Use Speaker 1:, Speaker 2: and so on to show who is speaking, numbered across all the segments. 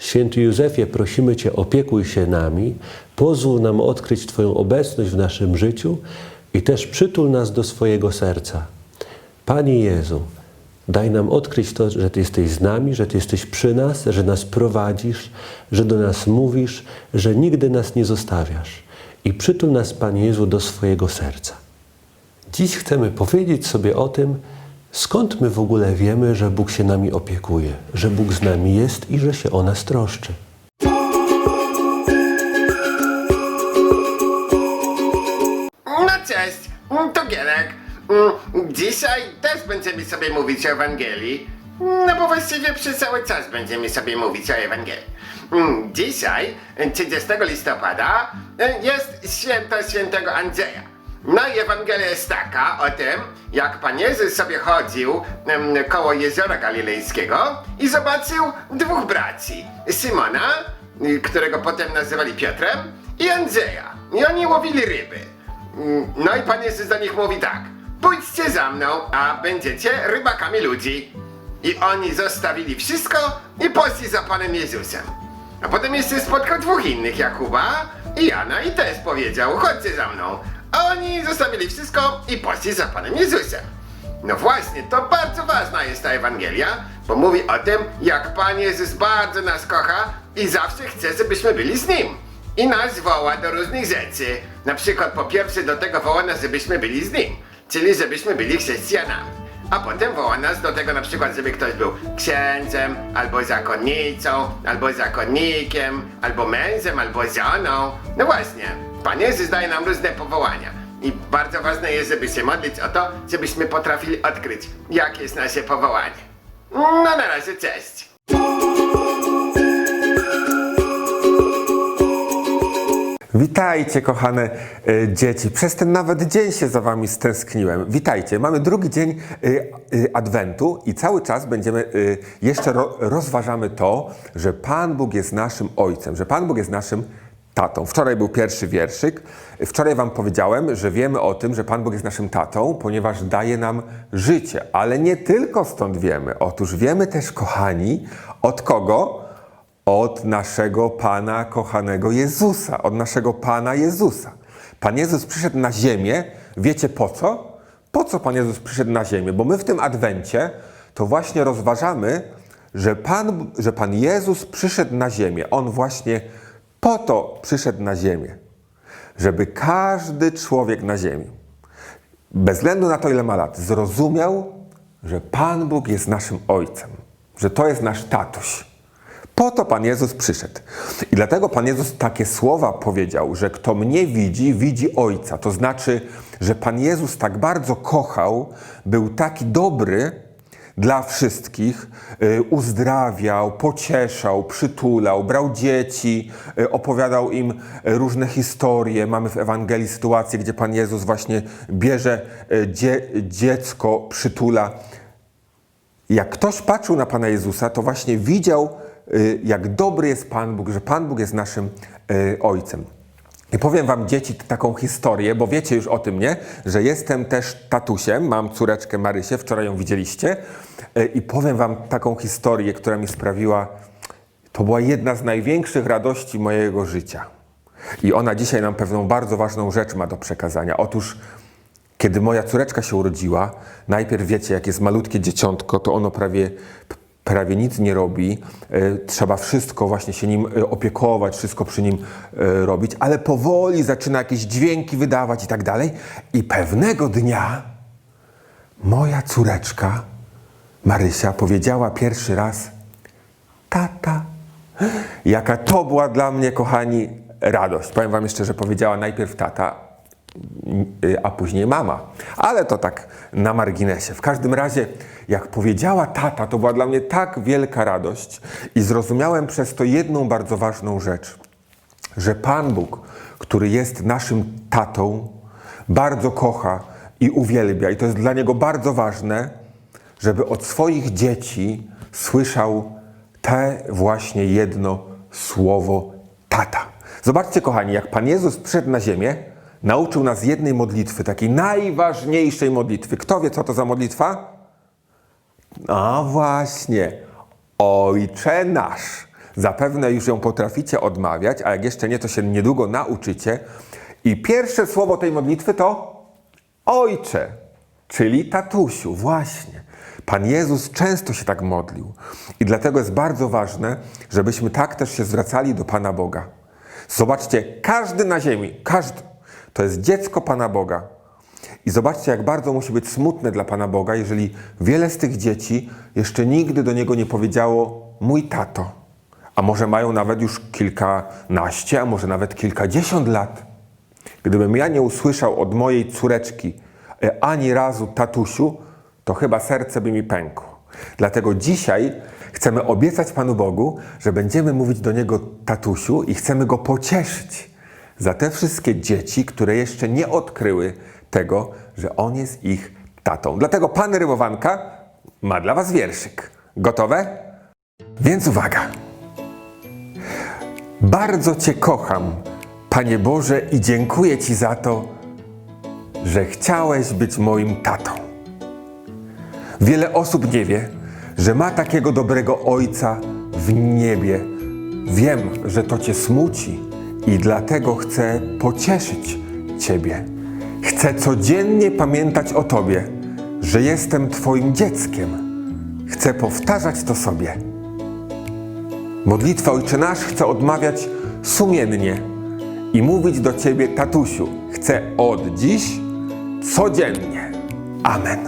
Speaker 1: Święty Józefie, prosimy Cię, opiekuj się nami, pozwól nam odkryć Twoją obecność w naszym życiu i też przytul nas do swojego serca. Panie Jezu, daj nam odkryć to, że Ty jesteś z nami, że Ty jesteś przy nas, że nas prowadzisz, że do nas mówisz, że nigdy nas nie zostawiasz. I przytul nas, Panie Jezu, do swojego serca. Dziś chcemy powiedzieć sobie o tym, skąd my w ogóle wiemy, że Bóg się nami opiekuje, że Bóg z nami jest i że się o nas troszczy.
Speaker 2: No cześć, to Gierek. Mm, Dzisiaj też będziemy sobie mówić o Ewangelii. No bo właściwie przez cały czas będziemy sobie mówić o Ewangelii. Mm, Dzisiaj, 30 listopada, jest święto świętego Andrzeja. No i Ewangelia jest taka o tym, jak Pan Jezus sobie chodził em, koło jeziora galilejskiego i zobaczył dwóch braci. Simona, którego potem nazywali Piotrem, i Andrzeja. I oni łowili ryby. Mm, No i Pan Jezus do nich mówi tak. Pójdźcie za mną, a będziecie rybakami ludzi. I oni zostawili wszystko i poszli za Panem Jezusem. A potem jeszcze spotkał dwóch innych, Jakuba i Jana i też powiedział, chodźcie za mną. A oni zostawili wszystko i poszli za Panem Jezusem. No właśnie, to bardzo ważna jest ta Ewangelia, bo mówi o tym, jak Pan Jezus bardzo nas kocha i zawsze chce, żebyśmy byli z Nim. I nas woła do różnych rzeczy. Na przykład po pierwsze do tego woła nas, żebyśmy byli z Nim, czyli żebyśmy byli chrześcijanami. A potem woła nas do tego na przykład, żeby ktoś był księdzem, albo zakonnicą, albo zakonnikiem, albo mężem, albo żoną. No właśnie, Pan Jezus daje nam różne powołania. I bardzo ważne jest, żeby się modlić o to, żebyśmy potrafili odkryć, jakie jest nasze powołanie. No na razie, cześć.
Speaker 3: Witajcie, kochane e, dzieci. Przez ten nawet dzień się za wami stęskniłem. Witajcie. Mamy drugi dzień e, e, Adwentu i cały czas będziemy, e, jeszcze ro, rozważamy to, że Pan Bóg jest naszym Ojcem, że Pan Bóg jest naszym tatą. Wczoraj był pierwszy wierszyk. Wczoraj wam powiedziałem, że wiemy o tym, że Pan Bóg jest naszym tatą, ponieważ daje nam życie. Ale nie tylko stąd wiemy. Otóż wiemy też, kochani, od kogo? od naszego Pana kochanego Jezusa, od naszego Pana Jezusa. Pan Jezus przyszedł na ziemię, wiecie po co? Po co Pan Jezus przyszedł na ziemię? Bo my w tym Adwencie to właśnie rozważamy, że Pan, że Pan Jezus przyszedł na ziemię. On właśnie po to przyszedł na ziemię, żeby każdy człowiek na ziemi, bez względu na to, ile ma lat, zrozumiał, że Pan Bóg jest naszym Ojcem, że to jest nasz tatuś. Po to Pan Jezus przyszedł. I dlatego Pan Jezus takie słowa powiedział, że kto mnie widzi, widzi Ojca. To znaczy, że Pan Jezus tak bardzo kochał, był taki dobry dla wszystkich, y, uzdrawiał, pocieszał, przytulał, brał dzieci, y, opowiadał im y, różne historie. Mamy w Ewangelii sytuację, gdzie Pan Jezus właśnie bierze dzie, dziecko, przytula. Jak ktoś patrzył na Pana Jezusa, to właśnie widział, jak dobry jest Pan Bóg, że Pan Bóg jest naszym Ojcem. I powiem Wam, dzieci, taką historię, bo wiecie już o tym, nie? Że jestem też tatusiem, mam córeczkę Marysię, wczoraj ją widzieliście. Y, I powiem Wam taką historię, która mi sprawiła, to była jedna z największych radości mojego życia. I ona dzisiaj nam pewną bardzo ważną rzecz ma do przekazania. Otóż kiedy moja córeczka się urodziła, najpierw wiecie, jak jest malutkie dzieciątko, to ono prawie, prawie nic nie robi. E, Trzeba wszystko właśnie się nim e, opiekować, wszystko przy nim e, robić, ale powoli zaczyna jakieś dźwięki wydawać i tak dalej. I pewnego dnia moja córeczka, Marysia, powiedziała pierwszy raz: Tata. Jaka to była dla mnie, kochani, radość. Powiem Wam jeszcze, że powiedziała najpierw tata, a później mama. Ale to tak na marginesie. W każdym razie, jak powiedziała tata, to była dla mnie tak wielka radość i zrozumiałem przez to jedną bardzo ważną rzecz, że Pan Bóg, który jest naszym tatą, bardzo kocha i uwielbia. I to jest dla Niego bardzo ważne, żeby od swoich dzieci słyszał te właśnie jedno słowo tata. Zobaczcie, kochani, jak Pan Jezus przyszedł na ziemię, nauczył nas jednej modlitwy, takiej najważniejszej modlitwy. Kto wie, co to za modlitwa? A właśnie, Ojcze nasz. Zapewne już ją potraficie odmawiać, a jak jeszcze nie, to się niedługo nauczycie. I pierwsze słowo tej modlitwy to Ojcze, czyli tatusiu, właśnie. Pan Jezus często się tak modlił. I dlatego jest bardzo ważne, żebyśmy tak też się zwracali do Pana Boga. Zobaczcie, każdy na ziemi, każdy, to jest dziecko Pana Boga. I zobaczcie, jak bardzo musi być smutne dla Pana Boga, jeżeli wiele z tych dzieci jeszcze nigdy do Niego nie powiedziało mój tato. A może mają nawet już kilkanaście, a może nawet kilkadziesiąt lat. Gdybym ja nie usłyszał od mojej córeczki e, ani razu tatusiu, to chyba serce by mi pękło. Dlatego dzisiaj chcemy obiecać Panu Bogu, że będziemy mówić do Niego tatusiu i chcemy Go pocieszyć za te wszystkie dzieci, które jeszcze nie odkryły tego, że On jest ich tatą. Dlatego Pan Rymowanka ma dla Was wierszyk. Gotowe? Więc uwaga! Bardzo Cię kocham, Panie Boże, i dziękuję Ci za to, że chciałeś być moim tatą. Wiele osób nie wie, że ma takiego dobrego ojca w niebie. Wiem, że to Cię smuci i dlatego chcę pocieszyć Ciebie. Chcę codziennie pamiętać o Tobie, że jestem Twoim dzieckiem. Chcę powtarzać to sobie. Modlitwę Ojcze Nasz chcę odmawiać sumiennie i mówić do Ciebie, tatusiu, chcę od dziś codziennie. Amen.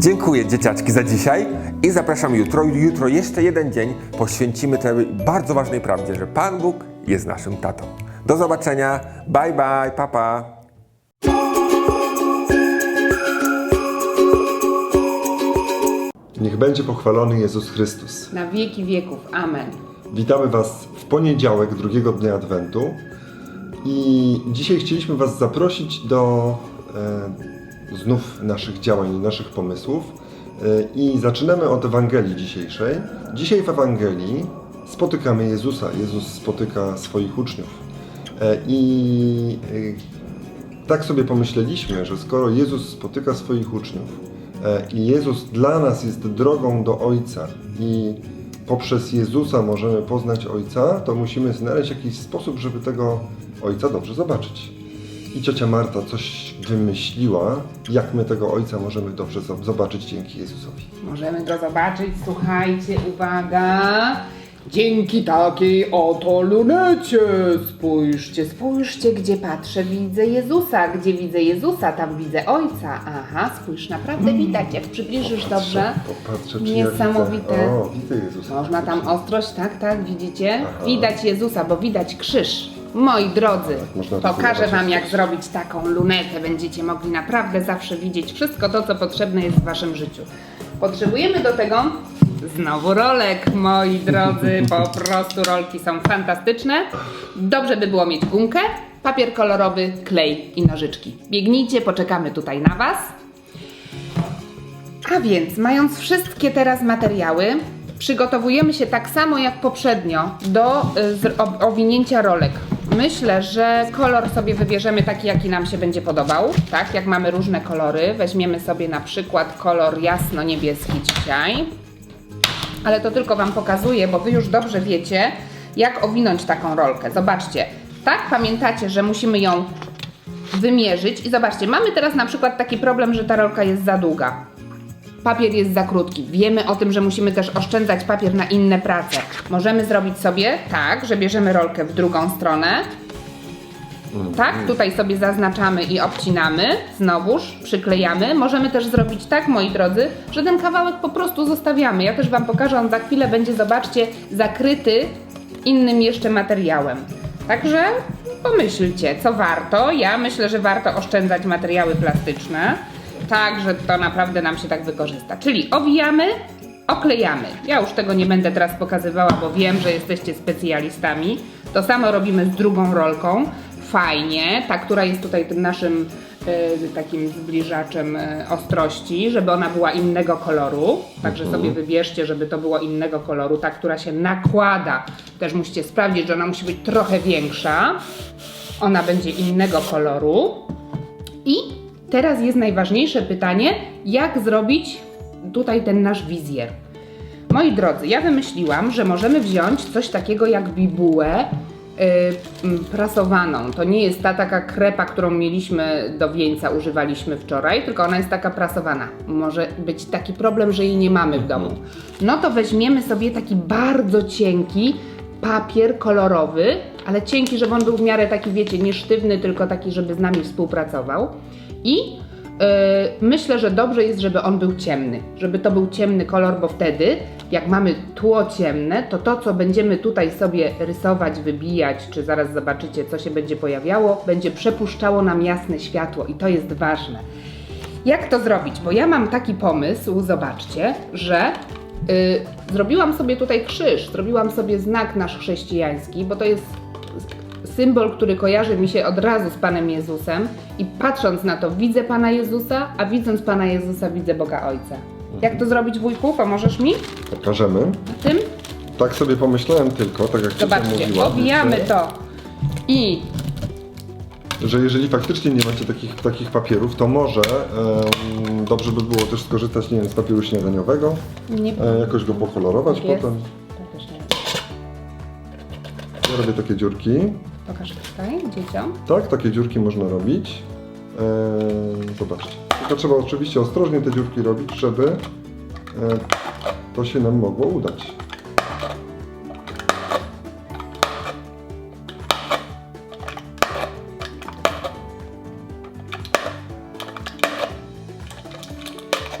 Speaker 3: Dziękuję dzieciaczki za dzisiaj i zapraszam jutro. Jutro jeszcze jeden dzień poświęcimy tej bardzo ważnej prawdzie, że Pan Bóg jest naszym tatą. Do zobaczenia. Bye bye. Papa. Pa.
Speaker 4: Niech będzie pochwalony Jezus Chrystus.
Speaker 5: na wieki wieków. Amen.
Speaker 4: Witamy Was w poniedziałek, drugiego dnia Adwentu. I dzisiaj chcieliśmy Was zaprosić do e, znów naszych działań naszych pomysłów. E, I zaczynamy od Ewangelii dzisiejszej. Dzisiaj w Ewangelii spotykamy Jezusa. Jezus spotyka swoich uczniów. E, I e, tak sobie pomyśleliśmy, że skoro Jezus spotyka swoich uczniów e, i Jezus dla nas jest drogą do Ojca i poprzez Jezusa możemy poznać Ojca, to musimy znaleźć jakiś sposób, żeby tego Ojca dobrze zobaczyć. I ciocia Marta coś wymyśliła, jak my tego Ojca możemy dobrze zo- zobaczyć dzięki Jezusowi.
Speaker 5: Możemy go zobaczyć. Słuchajcie, uwaga. Dzięki takiej oto lunecie. Spójrzcie, spójrzcie, gdzie patrzę, widzę Jezusa. Gdzie widzę Jezusa, tam widzę Ojca. Aha, spójrz, naprawdę widać, jak przybliżysz dobrze.
Speaker 4: Popatrzę, czy
Speaker 5: Niesamowite.
Speaker 4: Ja widzę. O, widzę Jezusa.
Speaker 5: Można tam ostrość, tak, tak, widzicie?
Speaker 4: Aha.
Speaker 5: Widać Jezusa, bo widać krzyż. Moi drodzy,
Speaker 4: można to
Speaker 5: pokażę
Speaker 4: zobaczyć
Speaker 5: Wam jak zrobić taką lunetę. Będziecie mogli naprawdę zawsze widzieć wszystko to, co potrzebne jest w Waszym życiu. Potrzebujemy do tego znowu rolek, moi drodzy. Po prostu rolki są fantastyczne. Dobrze by było mieć gumkę, papier kolorowy, klej i nożyczki. Biegnijcie, poczekamy tutaj na Was. A więc, mając wszystkie teraz materiały, przygotowujemy się tak samo jak poprzednio do y, owinięcia rolek. Myślę, że kolor sobie wybierzemy taki, jaki nam się będzie podobał. Tak, jak mamy różne kolory, weźmiemy sobie na przykład kolor jasno-niebieski dzisiaj. Ale to tylko Wam pokazuję, bo Wy już dobrze wiecie, jak owinąć taką rolkę. Zobaczcie, tak pamiętacie, że musimy ją wymierzyć i zobaczcie, mamy teraz na przykład taki problem, że ta rolka jest za długa. Papier jest za krótki. Wiemy o tym, że musimy też oszczędzać papier na inne prace. Możemy zrobić sobie tak, że bierzemy rolkę w drugą stronę. Tak, tutaj sobie zaznaczamy i obcinamy, znowuż przyklejamy. Możemy też zrobić tak, moi drodzy, że ten kawałek po prostu zostawiamy. Ja też Wam pokażę, on za chwilę będzie, zobaczcie, zakryty innym jeszcze materiałem. Także pomyślcie, co warto. Ja myślę, że warto oszczędzać materiały plastyczne, tak, że to naprawdę nam się tak wykorzysta. Czyli owijamy, oklejamy. Ja już tego nie będę teraz pokazywała, bo wiem, że jesteście specjalistami. To samo robimy z drugą rolką. Fajnie, ta, która jest tutaj tym naszym y, takim zbliżaczem y, ostrości, żeby ona była innego koloru. Także sobie wybierzcie, żeby to było innego koloru. Ta, która się nakłada, też musicie sprawdzić, że ona musi być trochę większa. Ona będzie innego koloru. I teraz jest najważniejsze pytanie, jak zrobić tutaj ten nasz wizjer. Moi drodzy, ja wymyśliłam, że możemy wziąć coś takiego jak bibułę prasowaną. To nie jest ta taka krepa, którą mieliśmy do wieńca, używaliśmy wczoraj, tylko ona jest taka prasowana. Może być taki problem, że jej nie mamy w domu. No to weźmiemy sobie taki bardzo cienki papier kolorowy, ale cienki, żeby on był w miarę taki, wiecie, nie sztywny, tylko taki, żeby z nami współpracował. I myślę, że dobrze jest, żeby on był ciemny, żeby to był ciemny kolor, bo wtedy, jak mamy tło ciemne, to to, co będziemy tutaj sobie rysować, wybijać, czy zaraz zobaczycie, co się będzie pojawiało, będzie przepuszczało nam jasne światło i to jest ważne. Jak to zrobić? Bo ja mam taki pomysł, zobaczcie, że yy, zrobiłam sobie tutaj krzyż, zrobiłam sobie znak nasz chrześcijański, bo to jest symbol, który kojarzy mi się od razu z Panem Jezusem i patrząc na to widzę Pana Jezusa, a widząc Pana Jezusa widzę Boga Ojca. Jak to zrobić wujku? Pomożesz mi?
Speaker 4: Pokażemy.
Speaker 5: Na tym?
Speaker 4: Tak sobie pomyślałem tylko, tak jak Ciocia
Speaker 5: Zobaczcie,
Speaker 4: mówiła.
Speaker 5: owijamy
Speaker 4: że-
Speaker 5: to i
Speaker 4: że jeżeli faktycznie nie macie takich, takich papierów, to może em, dobrze by było też skorzystać nie wiem, z papieru śniadaniowego,
Speaker 5: nie
Speaker 4: e, jakoś go pokolorować
Speaker 5: jest.
Speaker 4: potem.
Speaker 5: To też nie.
Speaker 4: Ja robię takie dziurki.
Speaker 5: Pokażę tutaj dzieciom.
Speaker 4: Tak, takie dziurki można robić. E, zobaczcie. Tylko trzeba oczywiście ostrożnie te dziurki robić, żeby e, to się nam mogło udać.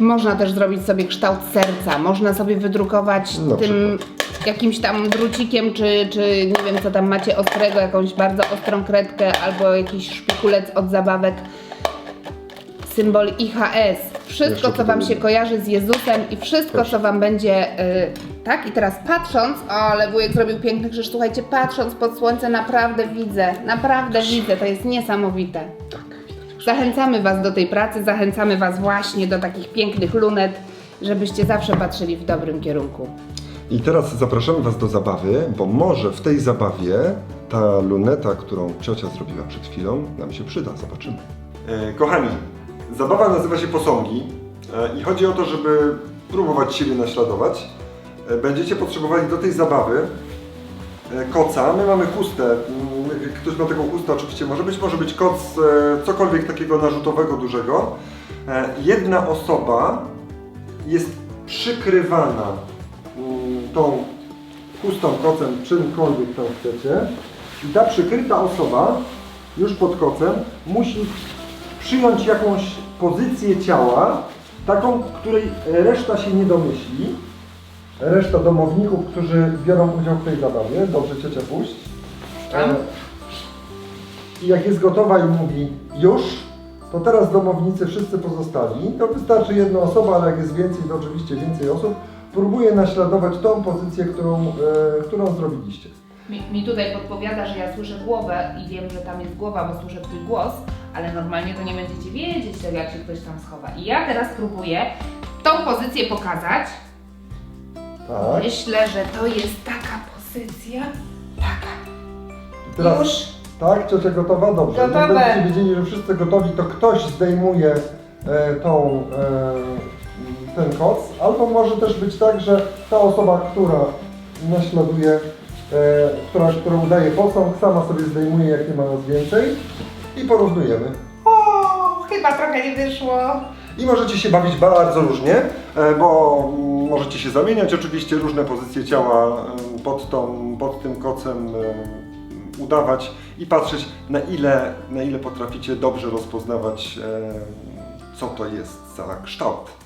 Speaker 5: Można też zrobić sobie kształt serca, można sobie wydrukować
Speaker 4: Na
Speaker 5: tym jakimś tam drucikiem, czy, czy nie wiem co tam macie ostrego, jakąś bardzo ostrą kredkę albo jakiś szpikulec od zabawek. Symbol IHS. Wszystko, co Wam się kojarzy z Jezusem i wszystko, co Wam będzie. y, tak, i teraz patrząc, o, ale wujek zrobił piękny krzyż, słuchajcie, patrząc pod słońce, naprawdę widzę, naprawdę widzę, to jest niesamowite. Zachęcamy Was do tej pracy, zachęcamy Was właśnie do takich pięknych lunet, żebyście zawsze patrzyli w dobrym kierunku.
Speaker 4: I teraz zapraszamy Was do zabawy, bo może w tej zabawie ta luneta, którą ciocia zrobiła przed chwilą, nam się przyda. Zobaczymy. E, kochani, zabawa nazywa się posągi e, i chodzi o to, żeby próbować siebie naśladować. E, będziecie potrzebowali do tej zabawy e, koca. My mamy chustę. Mm, Ktoś ma taką chustę oczywiście może być. Może być koc, e, cokolwiek takiego narzutowego, dużego. E, Jedna osoba jest przykrywana tą chustą kocem, czymkolwiek tam chcecie. I ta przykryta osoba już pod kocem musi przyjąć jakąś pozycję ciała, taką, której reszta się nie domyśli. Reszta domowników, którzy biorą udział w tej zabawie. Dobrze, ciocia puść. E, I jak jest gotowa i mówi już, to teraz domownicy wszyscy pozostali. To wystarczy jedna osoba, ale jak jest więcej, to oczywiście więcej osób. Próbuje naśladować tą pozycję, którą, e, którą zrobiliście.
Speaker 5: Mi, mi tutaj podpowiada, że ja słyszę głowę i wiem, że tam jest głowa, bo słyszę twój głos, ale normalnie to nie będziecie wiedzieć jak się ktoś tam schowa. I ja teraz próbuję tą pozycję pokazać.
Speaker 4: Tak.
Speaker 5: Myślę, że to jest taka pozycja. Taka.
Speaker 4: I teraz,
Speaker 5: Już?
Speaker 4: Tak, ciocia gotowa? Dobrze. Jak
Speaker 5: Gotowe.
Speaker 4: będziecie wiedzieli, że wszyscy gotowi, to ktoś zdejmuje e, tą, e, ten koc, albo może też być tak, że ta osoba, która naśladuje, e, która, która udaje posąg, sama sobie zdejmuje, jak nie ma nas więcej i porównujemy.
Speaker 5: O, chyba trochę nie wyszło.
Speaker 4: I możecie się bawić bardzo różnie, e, bo mm, możecie się zamieniać oczywiście różne pozycje ciała e, pod, tą, pod tym kocem, e, udawać i patrzeć na ile, na ile potraficie dobrze rozpoznawać, e, co to jest za kształt.